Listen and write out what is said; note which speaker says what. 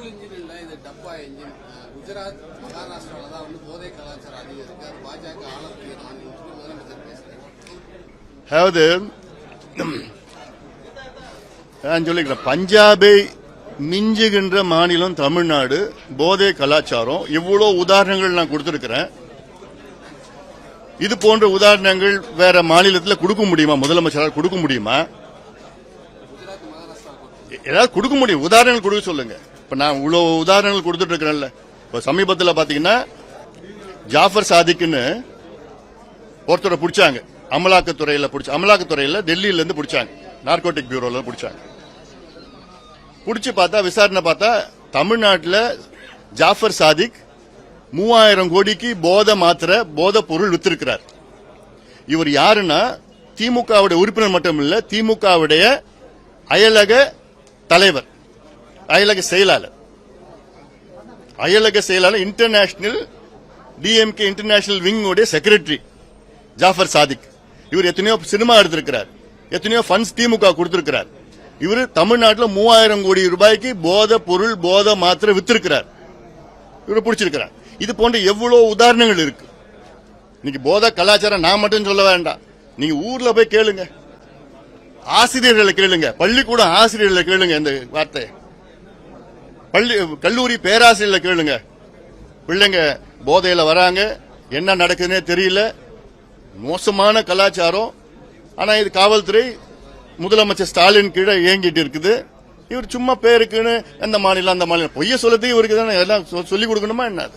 Speaker 1: Petrol engine இல்ல இது டப்பா இன்ஜின் குஜராத் மகாராஷ்டிரால தான் வந்து போதை கலாச்சாரம் அதிகம் இருக்கு அது பாஜக ஆளக்கூடிய சொல்லி முதலமைச்சர்
Speaker 2: அதாவது நான் சொல்லிக்கிறேன் பஞ்சாபை மிஞ்சுகின்ற மாநிலம் தமிழ்நாடு போதை கலாச்சாரம். இவ்வளோ உதாரணங்கள் நான் கொடுத்திருக்கிறேன். இது போன்ற உதாரணங்கள் வேற மாநிலத்தில் கொடுக்க முடியுமா? முதலமைச்சரால் கொடுக்க முடியுமா? ஏதாவது கொடுக்க முடியும். உதாரணங்கள் கொடுக்க சொல்லுங்க. இப்ப நான் இவ்வளவு உதாரணங்கள் கொடுத்துட்டு இருக்கிறேன்ல இப்ப சமீபத்தில் பாத்தீங்கன்னா ஜாஃபர் சாதிக்குன்னு ஒருத்தரை பிடிச்சாங்க. அமலாக்கத்துறையில பிடிச்ச அமலாக்கத்துறையில டெல்லியில இருந்து பிடிச்சாங்க. நார்கோட்டிக் பியூரோல பிடிச்சாங்க. பிடிச்சி பார்த்தா விசாரணை பார்த்தா தமிழ்நாட்டில் ஜாஃபர் சாதிக் மூவாயிரம் கோடிக்கு போத மாத்திரை போத பொருள் வித்திருக்கிறார். இவர் யாருன்னா திமுகவுடைய உறுப்பினர் மட்டும் இல்ல திமுகவுடைய அயலக தலைவர். அயலக செயலாளர். அயலக செயலாளர் இன்டர்நேஷனல் டிஎம்கே இன்டர்நேஷனல் விங் உடைய செக்ரட்டரி ஜாஃபர் சாதிக் இவர் எத்தனையோ சினிமா எடுத்திருக்கிறார். எத்தனையோ ஃபண்ட்ஸ் திமுக கொடுத்திருக்கிறார். இவர் தமிழ்நாட்டில் மூவாயிரம் கோடி ரூபாய்க்கு போத பொருள் போத மாத்திரை வித்திருக்கிறார். இவரை பிடிச்சிருக்கிறார். இது போன்ற எவ்வளோ உதாரணங்கள் இருக்கு. இன்னைக்கு போத கலாச்சாரம் நான் மட்டும் சொல்ல வேண்டாம். நீங்க ஊர்ல போய் கேளுங்க. ஆசிரியர்களை கேளுங்க. பள்ளிக்கூட ஆசிரியர்களை கேளுங்க இந்த வார்த்தை பள்ளி கல்லூரி பேராசிரியர்களை கேளுங்க. பிள்ளைங்க போதையில வராங்க. என்ன நடக்குதுன்னே தெரியல. மோசமான கலாச்சாரம். ஆனா இது காவல்துறை முதலமைச்சர் ஸ்டாலின் கீழே இயங்கிட்டு இருக்குது. இவர் சும்மா பேருக்குன்னு அந்த மாநிலம் அந்த மாநிலம். பொய்ய சொல்லத்தையும் இவருக்கு தானே எல்லாம் சொ- சொல்லிக் கொடுக்கணுமா என்னது